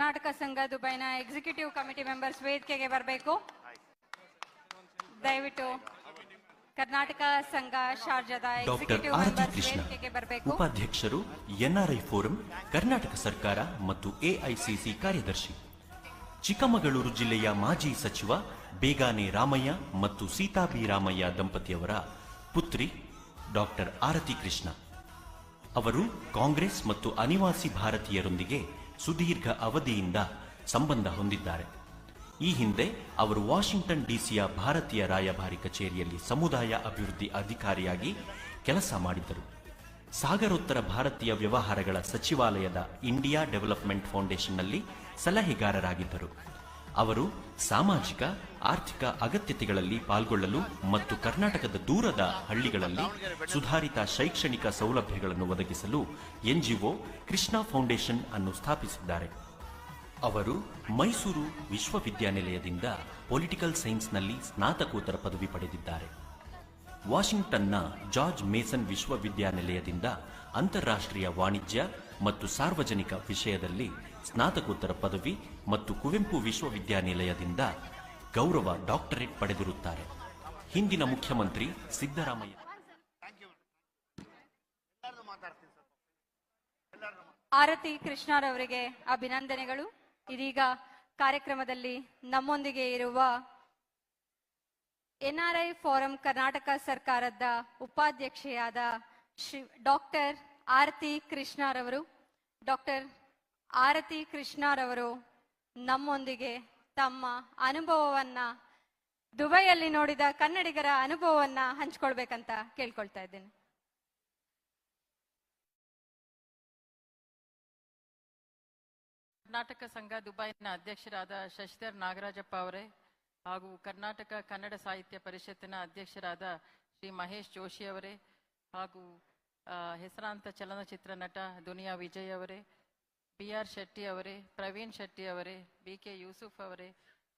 ಕರ್ನಾಟಕ ಸಂಘ ದುಬೈನ executive committee members ವೇದಿಕೆಗೆ ಬರಬೇಕು. ದಯವಿಟ್ಟು ಕರ್ನಾಟಕ ಸಂಘ ಶಾರ್ಜಾದ ಡಾಕ್ಟರ್ ಎಕ್ಸಿಕ್ಯೂಟಿವ್ ಮೆಂಬರ್ಸ್ ವೇದಿಕೆಗೆ ಬರಬೇಕು. ಉಪಾಧ್ಯಕ್ಷರು ಎನ್ಆರ್ಐ ಫೋರಂ ಕರ್ನಾಟಕ ಸರ್ಕಾರ ಮತ್ತು ಎಐಸಿಸಿ ಕಾರ್ಯದರ್ಶಿ. ಚಿಕ್ಕಮಗಳೂರು ಜಿಲ್ಲೆಯ ಮಾಜಿ ಸಚಿವ ಬೇಗಾನೆ ರಾಮಯ್ಯ ಮತ್ತು ಸೀತಾಬಿ ರಾಮಯ್ಯ ದಂಪತಿಯವರ ಪುತ್ರಿ ಡಾಕ್ಟರ್ ಆರತಿ ಕೃಷ್ಣ. ಅವರು ಕಾಂಗ್ರೆಸ್ ಮತ್ತು ಅನಿವಾಸಿ ಭಾರತೀಯರೊಂದಿಗೆ ಸುದೀರ್ಘ ಅವಧಿಯಿಂದ ಸಂಬಂಧ ಹೊಂದಿದ್ದಾರೆ. ಈ ಹಿಂದೆ ಅವರು ವಾಷಿಂಗ್ಟನ್ ಡಿಸಿಯ ಭಾರತೀಯ ರಾಯಭಾರಿ ಕಚೇರಿಯಲ್ಲಿ ಸಮುದಾಯ ಅಭಿವೃದ್ಧಿ ಅಧಿಕಾರಿಯಾಗಿ ಕೆಲಸ ಮಾಡಿದ್ದರು. ಸಾಗರೋತ್ತರ ಭಾರತೀಯ ವ್ಯವಹಾರಗಳ ಸಚಿವಾಲಯದ ಇಂಡಿಯಾ ಡೆವಲಪ್ಮೆಂಟ್ ಫೌಂಡೇಶನ್ನಲ್ಲಿ ಸಲಹೆಗಾರರಾಗಿದ್ದರು. ಅವರು ಸಾಮಾಜಿಕ, ಆರ್ಥಿಕ ಅಗತ್ಯತೆಗಳಲ್ಲಿ ಪಾಲ್ಗೊಳ್ಳಲು ಮತ್ತು ಕರ್ನಾಟಕದ ದೂರದ ಹಳ್ಳಿಗಳಲ್ಲಿ ಸುಧಾರಿತ ಶೈಕ್ಷಣಿಕ ಸೌಲಭ್ಯಗಳನ್ನು ಒದಗಿಸಲು ಎನ್ಜಿಒ ಕೃಷ್ಣ ಫೌಂಡೇಶನ್ ಅನ್ನು ಸ್ಥಾಪಿಸಿದ್ದಾರೆ. ಅವರು ಮೈಸೂರು ವಿಶ್ವವಿದ್ಯಾನಿಲಯದಿಂದ ಪೊಲಿಟಿಕಲ್ ಸೈನ್ಸ್ನಲ್ಲಿ ಸ್ನಾತಕೋತ್ತರ ಪದವಿ ಪಡೆದಿದ್ದಾರೆ. ವಾಷಿಂಗ್ಟನ್ನ ಜಾರ್ಜ್ ಮೇಸನ್ ವಿಶ್ವವಿದ್ಯಾನಿಲಯದಿಂದ ಅಂತಾರಾಷ್ಟ್ರೀಯ ವಾಣಿಜ್ಯ ಮತ್ತು ಸಾರ್ವಜನಿಕ ವಿಷಯದಲ್ಲಿ ಸ್ನಾತಕೋತ್ತರ ಪದವಿ ಮತ್ತು ಕುವೆಂಪು ವಿಶ್ವವಿದ್ಯಾನಿಲಯದಿಂದ ಗೌರವ ಡಾಕ್ಟರೇಟ್ ಪಡೆದಿರುತ್ತಾರೆ. ಹಿಂದಿನ ಮುಖ್ಯಮಂತ್ರಿ ಸಿದ್ದರಾಮಯ್ಯ ಆರತಿ ಕೃಷ್ಣರವರಿಗೆ ಅಭಿನಂದನೆಗಳು. ಇದೀಗ ಕಾರ್ಯಕ್ರಮದಲ್ಲಿ ನಮ್ಮೊಂದಿಗೆ ಇರುವ ಎನ್ಆರ್ಐ ಫೋರಂ ಕರ್ನಾಟಕ ಸರ್ಕಾರದ ಉಪಾಧ್ಯಕ್ಷೆಯಾದ ಶ್ರೀ ಡಾಕ್ಟರ್ ಆರತಿ ಕೃಷ್ಣರವರು ಡಾಕ್ಟರ್ ಆರತಿ ಕೃಷ್ಣರವರು ನಮ್ಮೊಂದಿಗೆ ತಮ್ಮ ಅನುಭವವನ್ನ, ದುಬೈಯಲ್ಲಿ ನೋಡಿದ ಕನ್ನಡಿಗರ ಅನುಭವವನ್ನ ಹಂಚ್ಕೊಳ್ಬೇಕಂತ ಕೇಳ್ಕೊಳ್ತಾ ಇದ್ದೇನೆ. ಕರ್ನಾಟಕ ಸಂಘ ದುಬೈನ ಅಧ್ಯಕ್ಷರಾದ ಶಶಿಧರ್ ನಾಗರಾಜಪ್ಪ ಅವರೇ ಹಾಗೂ ಕರ್ನಾಟಕ ಕನ್ನಡ ಸಾಹಿತ್ಯ ಪರಿಷತ್ತಿನ ಅಧ್ಯಕ್ಷರಾದ ಶ್ರೀ ಮಹೇಶ್ ಜೋಶಿ ಅವರೇ ಹಾಗೂ ಹೆಸರಾಂತ ಚಲನಚಿತ್ರ ನಟ ದುನಿಯಾ ವಿಜಯ್ ಅವರೇ ಬಿ ಆರ್ ಶೆಟ್ಟಿ ಅವರೇ, ಪ್ರವೀಣ್ ಶೆಟ್ಟಿ ಅವರೇ ಬಿ ಕೆ ಯೂಸುಫ್ ಅವರೇ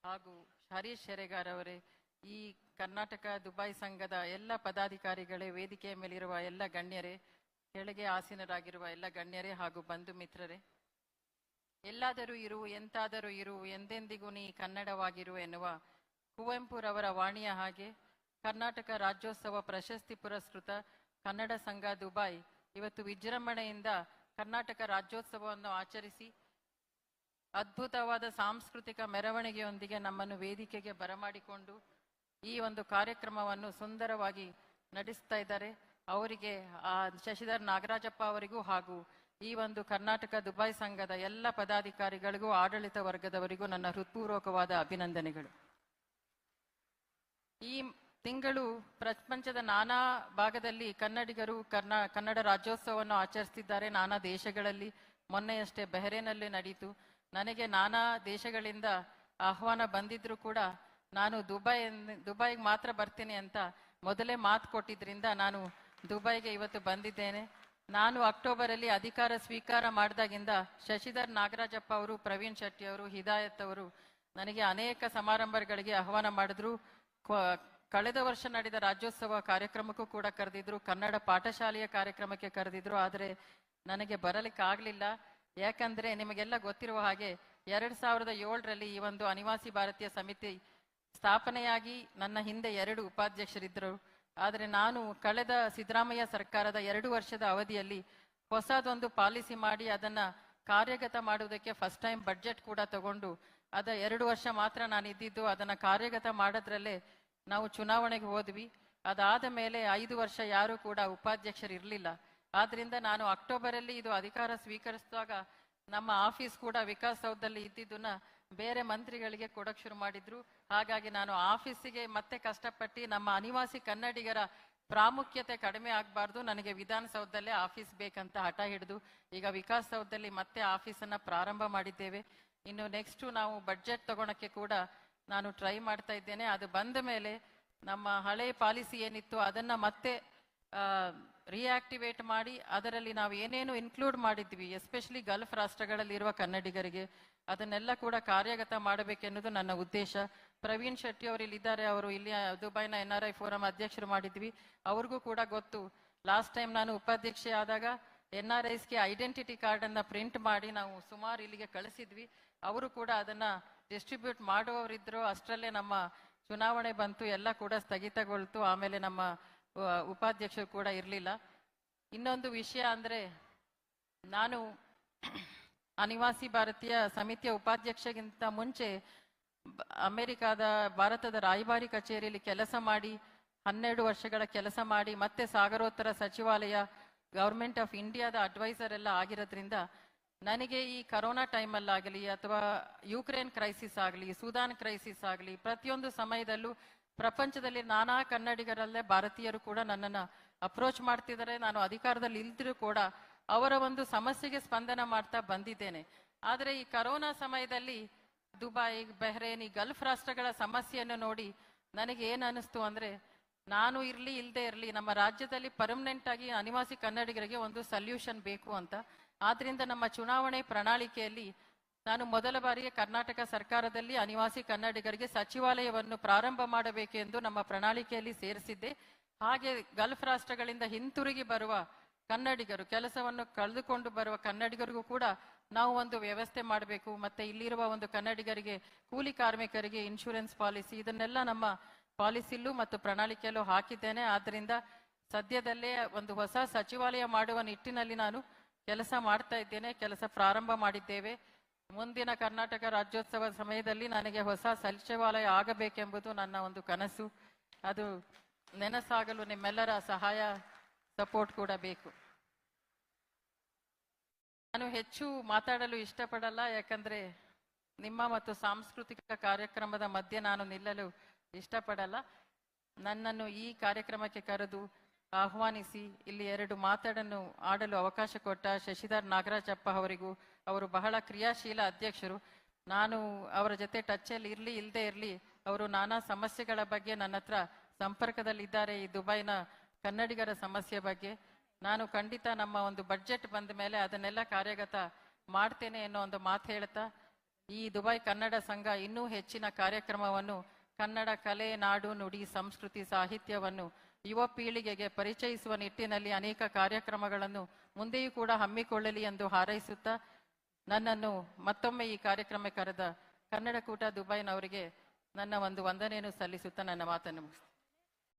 ಹಾಗೂ ಹರೀಶ್ ಶೆರೆಗಾರ್ ಅವರೇ, ಈ ಕರ್ನಾಟಕ ದುಬೈ ಸಂಘದ ಎಲ್ಲ ಪದಾಧಿಕಾರಿಗಳೇ ವೇದಿಕೆಯ ಮೇಲಿರುವ ಎಲ್ಲ ಗಣ್ಯರೇ, ಕೆಳಗೆ ಆಸೀನರಾಗಿರುವ ಎಲ್ಲ ಗಣ್ಯರೇ ಹಾಗೂ ಬಂಧು ಮಿತ್ರರೇ, ಎಲ್ಲಾದರೂ ಇರು, ಎಂತಾದರೂ ಇರು, ಎಂದೆಂದಿಗೂ ನೀ ಕನ್ನಡವಾಗಿರು ಎನ್ನುವ ಕುವೆಂಪುರವರ ವಾಣಿಯ ಹಾಗೆ ಕರ್ನಾಟಕ ರಾಜ್ಯೋತ್ಸವ ಪ್ರಶಸ್ತಿ ಪುರಸ್ಕೃತ ಕನ್ನಡ ಸಂಘ ದುಬೈ ಇವತ್ತು ವಿಜೃಂಭಣೆಯಿಂದ ಕರ್ನಾಟಕ ರಾಜ್ಯೋತ್ಸವವನ್ನು ಆಚರಿಸಿ ಅದ್ಭುತವಾದ ಸಾಂಸ್ಕೃತಿಕ ಮೆರವಣಿಗೆಯೊಂದಿಗೆ ನಮ್ಮನ್ನು ವೇದಿಕೆಗೆ ಬರಮಾಡಿಕೊಂಡು ಈ ಒಂದು ಕಾರ್ಯಕ್ರಮವನ್ನು ಸುಂದರವಾಗಿ ನಡೆಸ್ತಾ ಇದ್ದಾರೆ. ಅವರಿಗೆ, ಆ, ಶಶಿಧರ್ ನಾಗರಾಜಪ್ಪ ಅವರಿಗೂ ಹಾಗೂ ಈ ಒಂದು ಕರ್ನಾಟಕ ದುಬೈ ಸಂಘದ ಎಲ್ಲ ಪದಾಧಿಕಾರಿಗಳಿಗೂ, ಆಡಳಿತ ವರ್ಗದವರಿಗೂ ನನ್ನ ಹೃತ್ಪೂರ್ವಕವಾದ ಅಭಿನಂದನೆಗಳು. ಈ ತಿಂಗಳು ಪ್ರಪಂಚದ ನಾನಾ ಭಾಗದಲ್ಲಿ ಕನ್ನಡಿಗರು ಕರ್ನಾ, ಕನ್ನಡ ರಾಜ್ಯೋತ್ಸವವನ್ನು ಆಚರಿಸ್ತಿದ್ದಾರೆ ನಾನಾ ದೇಶಗಳಲ್ಲಿ. ಮೊನ್ನೆಯಷ್ಟೇ ಬೆಹರೇನಲ್ಲಿ ನಡೀತು. ನನಗೆ ನಾನಾ ದೇಶಗಳಿಂದ ಆಹ್ವಾನ ಬಂದಿದ್ರು ಕೂಡ ನಾನು ದುಬೈ ದುಬೈಗೆ ಮಾತ್ರ ಬರ್ತೀನಿ ಅಂತ ಮೊದಲೇ ಮಾತು ಕೊಟ್ಟಿದ್ರಿಂದ ನಾನು ದುಬೈಗೆ ಇವತ್ತು ಬಂದಿದ್ದೇನೆ. ನಾನು ಅಕ್ಟೋಬರಲ್ಲಿ ಅಧಿಕಾರ ಸ್ವೀಕಾರ ಮಾಡಿದಾಗಿಂದ ಶಶಿಧರ್ ನಾಗರಾಜಪ್ಪ ಅವರು, ಪ್ರವೀಣ್ ಶೆಟ್ಟಿ ಅವರು, ಹಿದಾಯತ್ ಅವರು ನನಗೆ ಅನೇಕ ಸಮಾರಂಭಗಳಿಗೆ ಆಹ್ವಾನ ಮಾಡಿದ್ರು. ಕಳೆದ ವರ್ಷ ನಡೆದ ರಾಜ್ಯೋತ್ಸವ ಕಾರ್ಯಕ್ರಮಕ್ಕೂ ಕೂಡ ಕರೆದಿದ್ರು. ಕನ್ನಡ ಪಾಠಶಾಲೆಯ ಕಾರ್ಯಕ್ರಮಕ್ಕೆ ಕರೆದಿದ್ರು. ಆದರೆ ನನಗೆ ಬರಲಿಕ್ಕೆ ಆಗಲಿಲ್ಲ ಯಾಕಂದ್ರೆ ನಿಮಗೆಲ್ಲ ಗೊತ್ತಿರುವ ಹಾಗೆ ಎರಡ್ ಸಾವಿರದ ಏಳರಲ್ಲಿ ಈ ಒಂದು ಅನಿವಾಸಿ ಭಾರತೀಯ ಸಮಿತಿ ಸ್ಥಾಪನೆಯಾಗಿ ನನ್ನ ಹಿಂದೆ ಎರಡು ಉಪಾಧ್ಯಕ್ಷರಿದ್ದರು ಆದರೆ ನಾನು ಕಳೆದ ಸಿದ್ದರಾಮಯ್ಯ ಸರ್ಕಾರದ ಎರಡು ವರ್ಷದ ಅವಧಿಯಲ್ಲಿ ಹೊಸದೊಂದು ಪಾಲಿಸಿ ಮಾಡಿ ಅದನ್ನ ಕಾರ್ಯಗತ ಮಾಡುವುದಕ್ಕೆ ಫಸ್ಟ್ ಟೈಮ್ ಬಡ್ಜೆಟ್ ಕೂಡ ತಗೊಂಡು ಅದ ಎರಡು ವರ್ಷ ಮಾತ್ರ ನಾನು ಇದ್ದಿದ್ದು, ಅದನ್ನ ಕಾರ್ಯಗತ ಮಾಡೋದ್ರಲ್ಲೇ ನಾವು ಚುನಾವಣೆಗೆ ಹೋದ್ವಿ. ಅದಾದ ಮೇಲೆ ಐದು ವರ್ಷ ಯಾರು ಕೂಡ ಉಪಾಧ್ಯಕ್ಷರು ಇರಲಿಲ್ಲ. ಆದ್ರಿಂದ ನಾನು ಅಕ್ಟೋಬರಲ್ಲಿ ಇದು ಅಧಿಕಾರ ಸ್ವೀಕರಿಸಿದಾಗ ನಮ್ಮ ಆಫೀಸ್ ಕೂಡ ವಿಕಾಸ್ ಸೌಧದಲ್ಲಿ ಇದ್ದಿದ್ದನ್ನ ಬೇರೆ ಮಂತ್ರಿಗಳಿಗೆ ಕೊಡಕ್ ಶುರು ಮಾಡಿದ್ರು. ಹಾಗಾಗಿ ನಾನು ಆಫೀಸಿಗೆ ಮತ್ತೆ ಕಷ್ಟಪಟ್ಟು ನಮ್ಮ ಅನಿವಾಸಿ ಕನ್ನಡಿಗರ ಪ್ರಾಮುಖ್ಯತೆ ಕಡಿಮೆ ಆಗಬಾರ್ದು. ನನಗೆ ವಿಧಾನಸೌಧದಲ್ಲೇ ಆಫೀಸ್ ಬೇಕಂತ ಹಠ ಹಿಡಿದು ಈಗ ವಿಕಾಸ್ ಸೌಧದಲ್ಲಿ ಮತ್ತೆ ಆಫೀಸನ್ನ ಪ್ರಾರಂಭ ಮಾಡಿದ್ದೇವೆ. ಇನ್ನು ನೆಕ್ಸ್ಟ್ ನಾವು ಬಡ್ಜೆಟ್ ತಗೊಳಕ್ಕೆ ಕೂಡ ನಾನು ಟ್ರೈ ಮಾಡ್ತಾ ಇದ್ದೇನೆ. ಅದು ಬಂದ ಮೇಲೆ ನಮ್ಮ ಹಳೆ ಪಾಲಿಸಿ ಏನಿತ್ತು ಅದನ್ನ ಮತ್ತೆ ರಿಯಾಕ್ಟಿವೇಟ್ ಮಾಡಿ ಅದರಲ್ಲಿ ನಾವು ಏನೇನು ಇನ್ಕ್ಲೂಡ್ ಮಾಡಿದ್ವಿ ಎಸ್ಪೆಷಲಿ ಗಲ್ಫ್ ರಾಷ್ಟ್ರಗಳಲ್ಲಿರುವ ಕನ್ನಡಿಗರಿಗೆ, ಅದನ್ನೆಲ್ಲ ಕೂಡ ಕಾರ್ಯಗತ ಮಾಡಬೇಕೆನ್ನುವುದು ನನ್ನ ಉದ್ದೇಶ. ಪ್ರವೀಣ್ ಶೆಟ್ಟಿ ಅವರು ಇಲ್ಲಿದ್ದಾರೆ, ಅವರು ಇಲ್ಲಿ ದುಬೈನ ಎನ್ ಆರ್ ಐ ಫೋರಂ ಅಧ್ಯಕ್ಷರು ಮಾಡಿದ್ವಿ. ಅವ್ರಿಗೂ ಕೂಡ ಗೊತ್ತು. ಲಾಸ್ಟ್ ಟೈಮ್ ನಾನು ಉಪಾಧ್ಯಕ್ಷೆ ಆದಾಗ ಎನ್ ಆರ್ ಐಸ್ಗೆ ಐಡೆಂಟಿಟಿ ಕಾರ್ಡ್ ಅನ್ನ ಪ್ರಿಂಟ್ ಮಾಡಿ ನಾವು ಸುಮಾರು ಇಲ್ಲಿಗೆ ಕಳಿಸಿದ್ವಿ. ಅವರು ಕೂಡ ಅದನ್ನ ಡಿಸ್ಟ್ರಿಬ್ಯೂಟ್ ಮಾಡುವವರಿದ್ರು. ಅಷ್ಟರಲ್ಲೇ ನಮ್ಮ ಚುನಾವಣೆ ಬಂತು. ಎಲ್ಲ ಕೂಡ ಸ್ಥಗಿತಗೊಳ್ತು. ಆಮೇಲೆ ನಮ್ಮ ಉಪಾಧ್ಯಕ್ಷ ಉಪಾಧ್ಯಕ್ಷರು ಕೂಡ ಇರಲಿಲ್ಲ. ಇನ್ನೊಂದು ವಿಷಯ ಅಂದ್ರೆ ನಾನು ಅನಿವಾಸಿ ಭಾರತೀಯ ಸಮಿತಿಯ ಉಪಾಧ್ಯಕ್ಷಗಿಂತ ಮುಂಚೆ ಅಮೆರಿಕಾದ, ಭಾರತದ ರಾಯಭಾರಿ ಕಚೇರಿಯಲ್ಲಿ ಕೆಲಸ ಮಾಡಿ, ಹನ್ನೆರಡು ವರ್ಷಗಳ ಕೆಲಸ ಮಾಡಿ, ಮತ್ತೆ ಸಾಗರೋತ್ತರ ಸಚಿವಾಲಯ ಗವರ್ಮೆಂಟ್ ಆಫ್ ಇಂಡಿಯಾದ ಅಡ್ವೈಸರ್ ಎಲ್ಲ ಆಗಿರೋದ್ರಿಂದ ನನಗೆ ಈ ಕರೋನಾ ಟೈಮಲ್ಲಾಗಲಿ ಅಥವಾ ಯುಕ್ರೇನ್ ಕ್ರೈಸಿಸ್ ಆಗಲಿ, ಸುದಾನ್ ಕ್ರೈಸಿಸ್ ಆಗಲಿ, ಪ್ರತಿಯೊಂದು ಸಮಯದಲ್ಲೂ ಪ್ರಪಂಚದಲ್ಲಿ ನಾನಾ ಕನ್ನಡಿಗರಲ್ಲೇ ಭಾರತೀಯರು ಕೂಡ ನನ್ನನ್ನು ಅಪ್ರೋಚ್ ಮಾಡ್ತಿದ್ದಾರೆ. ನಾನು ಅಧಿಕಾರದಲ್ಲಿ ಇಲ್ದಿರೂ ಕೂಡ ಅವರ ಒಂದು ಸಮಸ್ಯೆಗೆ ಸ್ಪಂದನ ಮಾಡ್ತಾ ಬಂದಿದ್ದೇನೆ. ಆದರೆ ಈ ಕರೋನಾ ಸಮಯದಲ್ಲಿ ದುಬೈ ಬೆಹ್ರೇನ್ ಈ ಗಲ್ಫ್ ರಾಷ್ಟ್ರಗಳ ಸಮಸ್ಯೆಯನ್ನು ನೋಡಿ ನನಗೆ ಏನು ಅನಿಸ್ತು ಅಂದ್ರೆ ನಾನು ಇರಲಿ ಇಲ್ಲದೆ ಇರಲಿ, ನಮ್ಮ ರಾಜ್ಯದಲ್ಲಿ ಪರ್ಮನೆಂಟ್ ಆಗಿ ಅನಿವಾಸಿ ಕನ್ನಡಿಗರಿಗೆ ಒಂದು ಸಲ್ಯೂಷನ್ ಬೇಕು ಅಂತ. ಆದ್ರಿಂದ ನಮ್ಮ ಚುನಾವಣೆ ಪ್ರಣಾಳಿಕೆಯಲ್ಲಿ ನಾನು ಮೊದಲ ಬಾರಿಗೆ ಕರ್ನಾಟಕ ಸರ್ಕಾರದಲ್ಲಿ ಅನಿವಾಸಿ ಕನ್ನಡಿಗರಿಗೆ ಸಚಿವಾಲಯವನ್ನು ಪ್ರಾರಂಭ ಮಾಡಬೇಕೆಂದು ನಮ್ಮ ಪ್ರಣಾಳಿಕೆಯಲ್ಲಿ ಸೇರಿಸಿದ್ದೆ. ಹಾಗೆ ಗಲ್ಫ್ ರಾಷ್ಟ್ರಗಳಿಂದ ಹಿಂತಿರುಗಿ ಬರುವ ಕನ್ನಡಿಗರು, ಕೆಲಸವನ್ನು ಕಳೆದುಕೊಂಡು ಬರುವ ಕನ್ನಡಿಗರಿಗೂ ಕೂಡ ನಾವು ಒಂದು ವ್ಯವಸ್ಥೆ ಮಾಡಬೇಕು. ಮತ್ತೆ ಇಲ್ಲಿರುವ ಒಂದು ಕನ್ನಡಿಗರಿಗೆ, ಕೂಲಿ ಕಾರ್ಮಿಕರಿಗೆ ಇನ್ಶೂರೆನ್ಸ್ ಪಾಲಿಸಿ ಇದನ್ನೆಲ್ಲ ನಮ್ಮ ಪಾಲಿಸಿಲ್ಲೂ ಮತ್ತು ಪ್ರಣಾಳಿಕೆಯಲ್ಲೂ ಹಾಕಿದ್ದೇನೆ. ಆದ್ದರಿಂದ ಸದ್ಯದಲ್ಲೇ ಒಂದು ಹೊಸ ಸಚಿವಾಲಯ ಮಾಡುವ ನಿಟ್ಟಿನಲ್ಲಿ ನಾನು ಕೆಲಸ ಮಾಡ್ತಾ ಇದ್ದೇನೆ, ಕೆಲಸ ಪ್ರಾರಂಭ ಮಾಡಿದ್ದೇವೆ. ಮುಂದಿನ ಕರ್ನಾಟಕ ರಾಜ್ಯೋತ್ಸವ ಸಮಯದಲ್ಲಿ ನನಗೆ ಹೊಸ ಸಚಿವಾಲಯ ಆಗಬೇಕೆಂಬುದು ನನ್ನ ಒಂದು ಕನಸು. ಅದು ನೆನಸಾಗಲು ನಿಮ್ಮೆಲ್ಲರ ಸಹಾಯ, ಸಪೋರ್ಟ್ ಕೂಡ ಬೇಕು. ನಾನು ಹೆಚ್ಚು ಮಾತಾಡಲು ಇಷ್ಟಪಡಲ್ಲ, ಯಾಕಂದ್ರೆ ನಿಮ್ಮ ಮತ್ತು ಸಾಂಸ್ಕೃತಿಕ ಕಾರ್ಯಕ್ರಮದ ಮಧ್ಯೆ ನಾನು ನಿಲ್ಲಲು ಇಷ್ಟಪಡಲ್ಲ. ನನ್ನನ್ನು ಈ ಕಾರ್ಯಕ್ರಮಕ್ಕೆ ಕರೆದು ಆಹ್ವಾನಿಸಿ ಇಲ್ಲಿ ಎರಡು ಮಾತಾಡನ್ನು ಆಡಲು ಅವಕಾಶ ಕೊಟ್ಟ ಶಶಿಧರ್ ನಾಗರಾಜಪ್ಪ ಅವರಿಗೂ, ಅವರು ಬಹಳ ಕ್ರಿಯಾಶೀಲ ಅಧ್ಯಕ್ಷರು. ನಾನು ಅವರ ಜೊತೆ ಟಚ್ಚಲ್ಲಿ ಇರಲಿ ಇಲ್ಲದೆ ಇರಲಿ, ಅವರು ನಾನಾ ಸಮಸ್ಯೆಗಳ ಬಗ್ಗೆ ನನ್ನ ಹತ್ರ ಸಂಪರ್ಕದಲ್ಲಿದ್ದಾರೆ ಈ ದುಬೈನ ಕನ್ನಡಿಗರ ಸಮಸ್ಯೆ ಬಗ್ಗೆ. ನಾನು ಖಂಡಿತ ನಮ್ಮ ಒಂದು ಬಡ್ಜೆಟ್ ಬಂದ ಮೇಲೆ ಅದನ್ನೆಲ್ಲ ಕಾರ್ಯಗತ ಮಾಡ್ತೇನೆ ಅನ್ನೋ ಒಂದು ಮಾತು ಹೇಳ್ತಾ, ಈ ದುಬೈ ಕನ್ನಡ ಸಂಘ ಇನ್ನೂ ಹೆಚ್ಚಿನ ಕಾರ್ಯಕ್ರಮವನ್ನು ಕನ್ನಡ ಕಲೆ, ನಾಡು, ನುಡಿ, ಸಂಸ್ಕೃತಿ, ಸಾಹಿತ್ಯವನ್ನು ಯುವ ಪೀಳಿಗೆಗೆ ಪರಿಚಯಿಸುವ ನಿಟ್ಟಿನಲ್ಲಿ ಅನೇಕ ಕಾರ್ಯಕ್ರಮಗಳನ್ನು ಮುಂದೆಯೂ ಕೂಡ ಹಮ್ಮಿಕೊಳ್ಳಲಿ ಎಂದು ಹಾರೈಸುತ್ತಾ ನನ್ನನ್ನು ಮತ್ತೊಮ್ಮೆ ಈ ಕಾರ್ಯಕ್ರಮ ಕರೆದ ಕನ್ನಡ ಕೂಟ ದುಬೈನವರಿಗೆ ನನ್ನ ಒಂದು ವಂದನೆಯನ್ನು ಸಲ್ಲಿಸುತ್ತಾ ನನ್ನ ಮಾತನ್ನು